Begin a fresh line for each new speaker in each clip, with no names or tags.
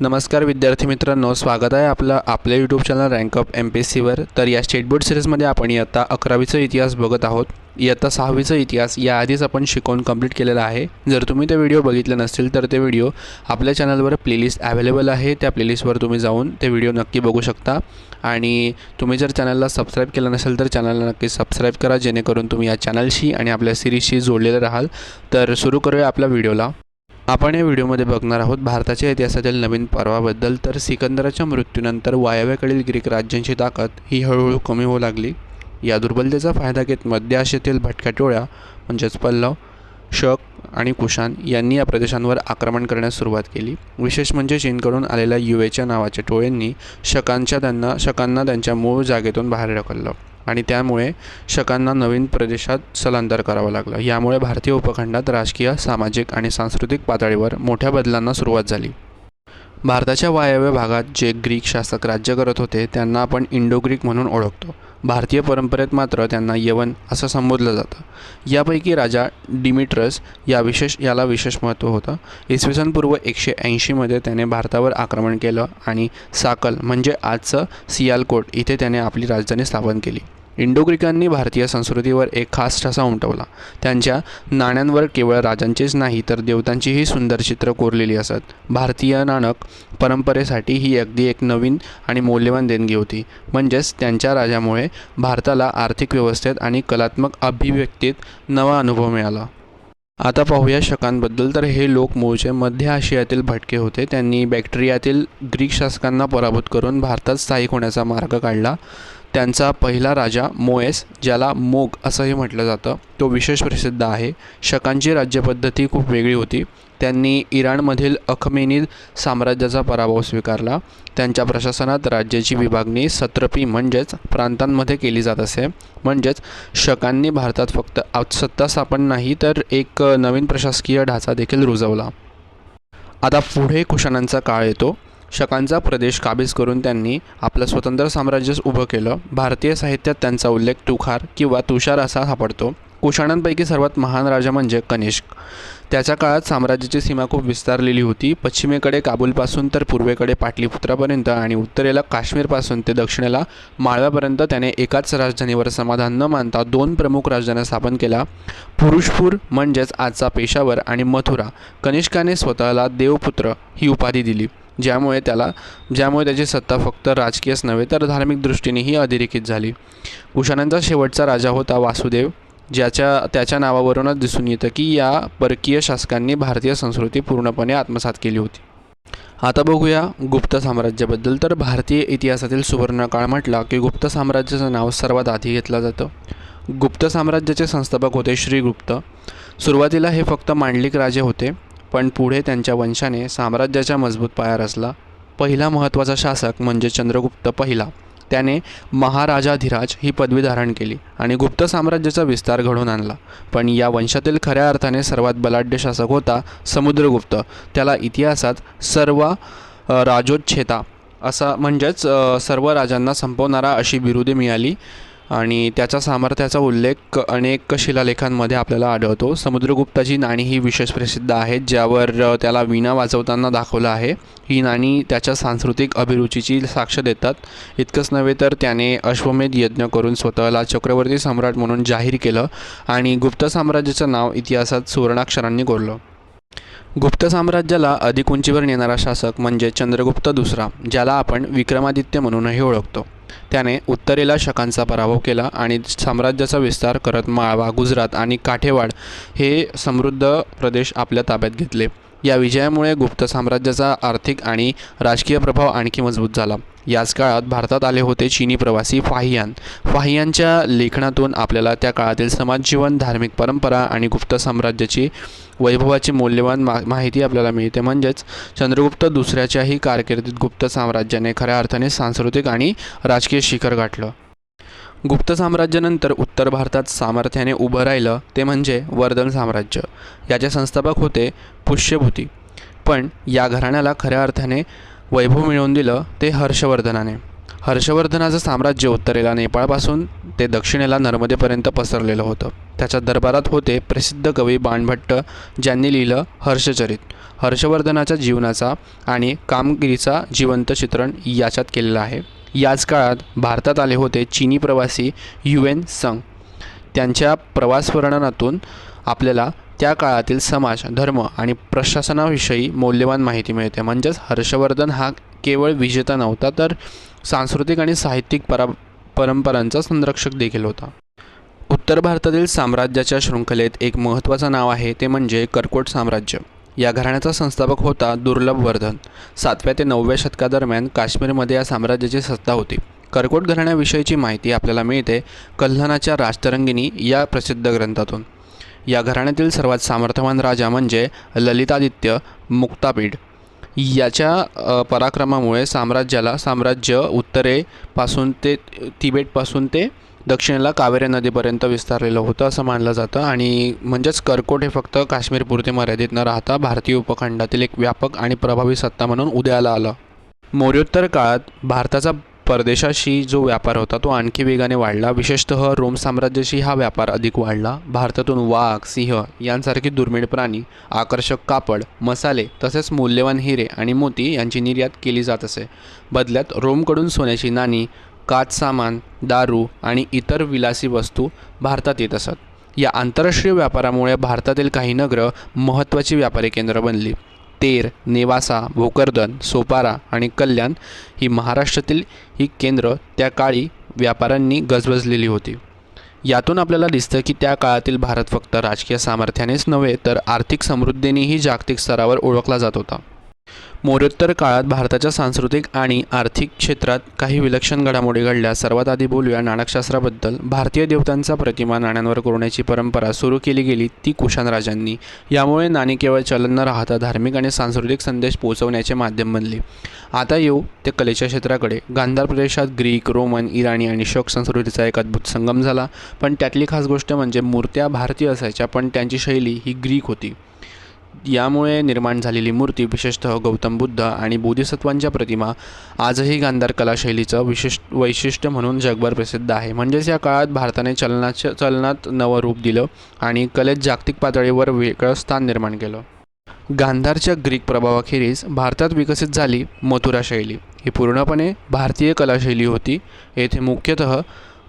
नमस्कार विद्यार्थी मित्रांनो स्वागत आहे आपलं आपल्या YouTube channel rank up M P S सीवर तर या स्टेट बोर्ड सिरीजमध्ये आपण इयत्ता अकरावीचा इतिहास बघत आहोत. इयत्ता सहावीचा इतिहास याआधीच आपण शिकवून कंप्लीट केलेला आहे. जर तुम्ही ते व्हिडिओ बघितले नसतील तर ते व्हिडिओ आपल्या चॅनलवर प्लेलिस्ट अवेलेबल आहे. त्या प्लेलिस्टवर तुम्ही जाऊन ते व्हिडिओ नक्की बघू शकता. आणि तुम्ही जर चॅनलला सबस्क्राईब केलं नसेल तर चॅनलला नक्की सबस्क्राईब करा जेणेकरून तुम्ही या चॅनलशी आणि आपल्या सिरीजशी जोडलेले राहाल. तर सुरू करूया आपल्या व्हिडिओला आपण या व्हिडिओमध्ये बघणार आहोत भारताच्या इतिहासातील नवीन पर्वाबद्दल. तर सिकंदराच्या मृत्यूनंतर वायव्याकडील ग्रीक राज्यांची ताकद ही हळूहळू कमी होऊ लागली. या दुर्बलतेचा फायदा घेत मध्य आशियातील भटक्या टोळ्या म्हणजेच पल्लव शक आणि कुशान यांनी या प्रदेशांवर आक्रमण करण्यास सुरुवात केली. विशेष म्हणजे चीनकडून आलेल्या युएच्या नावाच्या टोळ्यांनी शकांच्या त्यांना शकांना त्यांच्या मूळ जागेतून बाहेर ढकललं. आणि त्यामुळे शकांना नवीन प्रदेशात स्थलांतर करावं लागलं. यामुळे भारतीय उपखंडात राजकीय सामाजिक आणि सांस्कृतिक पातळीवर मोठ्या बदलांना सुरुवात झाली. भारताच्या वायव्य भागात जे ग्रीक शासक राज्य करत होते त्यांना आपण इंडो ग्रीक म्हणून ओळखतो. भारतीय परंपरेत मात्र त्यांना यवन असं संबोधलं जातं. यापैकी राजा डिमिट्रस या विशेष याला विशेष महत्त्व होतं. इसवी सन पूर्व एकशे ऐंशीमध्ये त्याने भारतावर आक्रमण केलं आणि साकल म्हणजे आजचं सियालकोट इथे त्याने आपली राजधानी स्थापन केली. इंडो ग्रीकांनी भारतीय संस्कृतीवर एक खास ठसा उमटवला. त्यांच्या नाण्यांवर केवळ राजांचेच नाही तर देवतांचीही सुंदर चित्र कोरलेली असत. भारतीय नाणक परंपरेसाठी ही अगदी एक नवीन आणि मौल्यवान देणगी होती. म्हणजेच त्यांच्या राजामुळे भारताला आर्थिक व्यवस्थेत आणि कलात्मक अभिव्यक्तीत नवा अनुभव मिळाला. आता पाहूया शकांबद्दल. तर हे लोक मूळचे मध्य आशियातील भटके होते. त्यांनी बॅक्टेरियातील ग्रीक शासकांना पराभूत करून भारतात स्थायिक होण्याचा मार्ग काढला. त्यांचा पहिला राजा मोएस ज्याला मोग असंही म्हटलं जातं तो विशेष प्रसिद्ध आहे. शकांची राज्यपद्धती खूप वेगळी होती. त्यांनी इराणमधील अखमेनिद साम्राज्याचा पराभव स्वीकारला. त्यांच्या प्रशासनात राज्याची विभागणी सत्रपी म्हणजेच प्रांतांमध्ये केली जात असे. म्हणजेच शकांनी भारतात फक्त सत्ता स्थापन नाही तर एक नवीन प्रशासकीय ढाचा देखील रुजवला. आता पुढे कुशाणांचा काळ येतो. शकांचा प्रदेश काबीज करून त्यांनी आपलं स्वतंत्र साम्राज्यच उभं केलं. भारतीय साहित्यात त्यांचा उल्लेख तुखार किंवा तुषार असा सापडतो. कुशाणांपैकी सर्वात महान राजा म्हणजे कनिष्क. त्याच्या काळात साम्राज्याची सीमा खूप विस्तारलेली होती. पश्चिमेकडे काबूलपासून तर पूर्वेकडे पाटलीपुत्रापर्यंत आणि उत्तरेला काश्मीरपासून ते दक्षिणेला माळव्यापर्यंत त्याने एकाच राजधानीवर समाधान न मानता दोन प्रमुख राजधान्या स्थापन केल्या. पुरुषपूर म्हणजेच आजचा पेशावर आणि मथुरा. कनिष्काने स्वतःला देवपुत्र ही उपाधी दिली. ज्यामुळे त्याला ज्यामुळे त्याची सत्ता फक्त राजकीयच नव्हे तर धार्मिक दृष्टीनेही अधोरेखित झाली. कुशाणांचा शेवटचा राजा होता वासुदेव ज्याच्या त्याच्या नावावरूनच दिसून येतं की या परकीय शासकांनी भारतीय संस्कृती पूर्णपणे आत्मसात केली होती. आता बघूया गुप्त साम्राज्याबद्दल. तर भारतीय इतिहासातील सुवर्णकाळ म्हटला की गुप्त साम्राज्याचं नाव सर्वात आधी घेतलं जातं. गुप्त साम्राज्याचे संस्थापक होते श्रीगुप्त. सुरुवातीला हे फक्त मांडलिक राजे होते. पण पुढे त्यांच्या वंशाने साम्राज्याचा मजबूत पाया रचला. पहिला महत्त्वाचा शासक म्हणजे चंद्रगुप्त पहिला. त्याने महाराजाधिराज ही पदवी धारण केली आणि गुप्त साम्राज्याचा विस्तार घडवून आणला. पण या वंशातील खऱ्या अर्थाने सर्वात बलाढ्य शासक होता समुद्रगुप्त. त्याला इतिहासात सर्व राजोच्छेता असा म्हणजेच सर्व राजांना संपवणारा अशी बिरुदे मिळाली. आणि त्याच्या सामर्थ्याचा उल्लेख अनेक शिलालेखांमध्ये आपल्याला आढळतो. समुद्रगुप्ताची नाणी ही विशेष प्रसिद्ध आहेत ज्यावर त्याला वीणा वाजवताना दाखवलं आहे. ही नाणी त्याच्या सांस्कृतिक अभिरुचीची साक्ष देतात. इतकंच नव्हे तर त्याने अश्वमेध यज्ञ करून स्वतःला चक्रवर्ती सम्राट म्हणून जाहीर केलं आणि गुप्त साम्राज्याचं नाव इतिहासात सुवर्णाक्षरांनी कोरलं. गुप्त साम्राज्याला अधिक उंचीवर नेणारा शासक म्हणजे चंद्रगुप्त दुसरा ज्याला आपण विक्रमादित्य म्हणूनही ओळखतो. त्याने उत्तरेला शकांचा पराभव केला आणि साम्राज्याचा विस्तार करत माळवा गुजरात आणि काठेवाड हे समृद्ध प्रदेश आपल्या ताब्यात घेतले. या विजयामुळे गुप्त साम्राज्याचा आर्थिक आणि राजकीय प्रभाव आणखी मजबूत झाला. याच काळात भारतात आले होते चीनी प्रवासी फाहियान. फाहियांच्या लेखनातून आपल्याला त्या काळातील समाजजीवन धार्मिक परंपरा आणि गुप्त साम्राज्याची वैभवाची मौल्यवान मा माहिती आपल्याला मिळते. म्हणजेच चंद्रगुप्त दुसऱ्याच्याही कारकिर्दीत गुप्त साम्राज्याने खऱ्या अर्थाने सांस्कृतिक आणि राजकीय शिखर गाठलं. गुप्त साम्राज्यानंतर उत्तर भारतात सामर्थ्याने उभं राहिलं ते म्हणजे वर्धन साम्राज्य. याचे संस्थापक होते पुष्यभूती. पण या घराण्याला खऱ्या अर्थाने वैभव मिळवून दिलं ते हर्षवर्धनाने. हर्षवर्धनाचं साम्राज्य उत्तरेला नेपाळपासून ते दक्षिणेला नर्मदेपर्यंत पसरलेलं होतं. त्याच्या दरबारात होते प्रसिद्ध कवी बाणभट्ट ज्यांनी लिहिलं हर्षचरित. हर्षवर्धनाच्या जीवनाचा आणि कामगिरीचा जिवंत चित्रण याच्यात केलेलं आहे. याच काळात भारतात आले होते चीनी प्रवासी युएन संग. त्यांच्या प्रवास वर्णनातून आपल्याला त्या काळातील समाज धर्म आणि प्रशासनाविषयी मौल्यवान माहिती मिळते. म्हणजेच हर्षवर्धन हा केवळ विजेता नव्हता तर सांस्कृतिक आणि साहित्यिक परा परंपरांचा संरक्षक देखील होता. उत्तर भारतातील साम्राज्याच्या शृंखलेत एक महत्त्वाचं नाव आहे ते म्हणजे कर्कोट साम्राज्य. या घराण्याचा संस्थापक होता दुर्लभ वर्धन. सातव्या ते नवव्या शतकादरम्यान काश्मीरमध्ये या साम्राज्याची सत्ता होती. कर्कोट घराण्याविषयीची माहिती आपल्याला मिळते कल्हणाच्या राजतरंगिणी या प्रसिद्ध ग्रंथातून. या घराण्यातील सर्वात सामर्थ्यवान राजा म्हणजे ललितादित्य मुक्तापीठ. याच्या पराक्रमामुळे साम्राज्याला साम्राज्य उत्तरेपासून ते तिबेटपासून ते दक्षिणेला कावेरी नदीपर्यंत विस्तारलेलं होतं असं मानलं जातं. आणि म्हणजेच कर्कोट हे फक्त काश्मीरपुरते मर्यादित न राहता भारतीय उपखंडातील एक व्यापक आणि प्रभावी सत्ता म्हणून उदयाला आलं. मौर्योत्तर काळात भारताचा परदेशाशी जो व्यापार होता तो आणखी वेगाने वाढला. विशेषतः रोम साम्राज्याशी हा व्यापार अधिक वाढला. भारतातून वाघ सिंह यांसारखी दुर्मिळ प्राणी आकर्षक कापड मसाले तसेच मौल्यवान हिरे आणि मोती यांची निर्यात केली जात असे. बदल्यात रोमकडून सोन्याची नाणी काच सामान दारू आणि इतर विलासी वस्तू भारतात येत असत. या आंतरराष्ट्रीय व्यापारामुळे भारतातील काही नगरं महत्त्वाची व्यापारी केंद्र बनली. तेर नेवासा भोकरदन सोपारा आणि कल्याण ही महाराष्ट्रातील ही केंद्र त्या काळी व्यापाऱ्यांनी गजबजलेली होती. यातून आपल्याला दिसतं की त्या काळातील भारत फक्त राजकीय सामर्थ्यानेच नव्हे तर आर्थिक समृद्धीनेही जागतिक स्तरावर ओळखला जात होता. मौर्योत्तर काळात भारताच्या सांस्कृतिक आणि आर्थिक क्षेत्रात काही विलक्षण घडामोडी घडल्या. सर्वात आधी बोलूया नाणकशास्त्राबद्दल भारतीय देवतांचा प्रतिमा नाण्यांवर कोरण्याची परंपरा सुरू केली गेली ती कुशाण राजांनी यामुळे नाणी केवळ चलन न राहता धार्मिक आणि सांस्कृतिक संदेश पोहोचवण्याचे माध्यम बनले. आता येऊ ते कलेच्या क्षेत्राकडे. गांधार प्रदेशात ग्रीक रोमन इराणी आणि शोक संस्कृतीचा एक अद्भुत संगम झाला. पण त्यातली खास गोष्ट म्हणजे मूर्त्या भारतीय असायच्या पण त्यांची शैली ही ग्रीक होती. यामुळे निर्माण झालेली मूर्ती विशेषतः गौतम बुद्ध आणि बोधिसत्वांच्या प्रतिमा आजही गांधार कलाशैलीचं विशिष्ट वैशिष्ट्य म्हणून जगभर प्रसिद्ध आहे. म्हणजेच या काळात भारताने चलनाच्या चलनात नवं रूप दिलं आणि कलेत जागतिक पातळीवर वेगळं स्थान निर्माण केलं. गांधारच्या ग्रीक प्रभावाखेरीज भारतात विकसित झाली मथुरा शैली. ही पूर्णपणे भारतीय कलाशैली होती. येथे मुख्यतः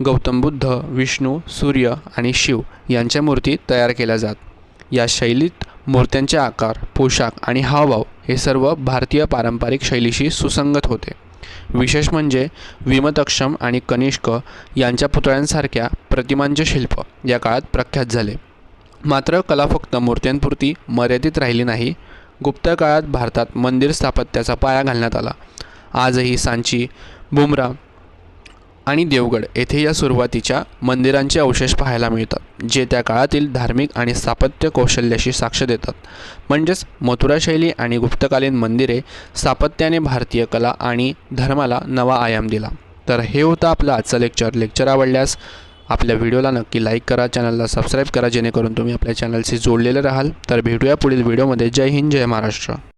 गौतम बुद्ध विष्णू सूर्य आणि शिव यांच्या मूर्ती तयार केल्या जात. या शैलीत मूर्त्यांचे आकार पोशाख आणि हावभाव हे सर्व भारतीय पारंपरिक शैलीशी सुसंगत होते. विशेष म्हणजे विमतक्षम आणि कनिष्क यांच्या पुतळ्यांसारख्या प्रतिमांचे शिल्प या काळात प्रख्यात झाले. मात्र कला फक्त मूर्त्यांपुरती मर्यादित राहिली नाही गुप्त काळात भारतात मंदिर स्थापत्याचा पाया घालण्यात आला. आजही सांची बुमरा आणि देवगड येथे या सुरुवातीच्या मंदिरांचे अवशेष पाहायला मिळतात जे त्या काळातील धार्मिक आणि स्थापत्य कौशल्याशी साक्ष देतात. म्हणजेच मथुरा शैली आणि गुप्तकालीन मंदिरे स्थापत्याने भारतीय कला आणि धर्माला नवा आयाम दिला. तर हे होतं आपलं आजचं लेक्चर. लेक्चर आवडल्यास आपल्या व्हिडिओला नक्की लाईक करा चॅनलला सबस्क्राईब करा जेणेकरून तुम्ही आपल्या चॅनलशी जोडलेले राहाल. तर भेटूया पुढील व्हिडिओमध्ये. जय हिंद जय महाराष्ट्र.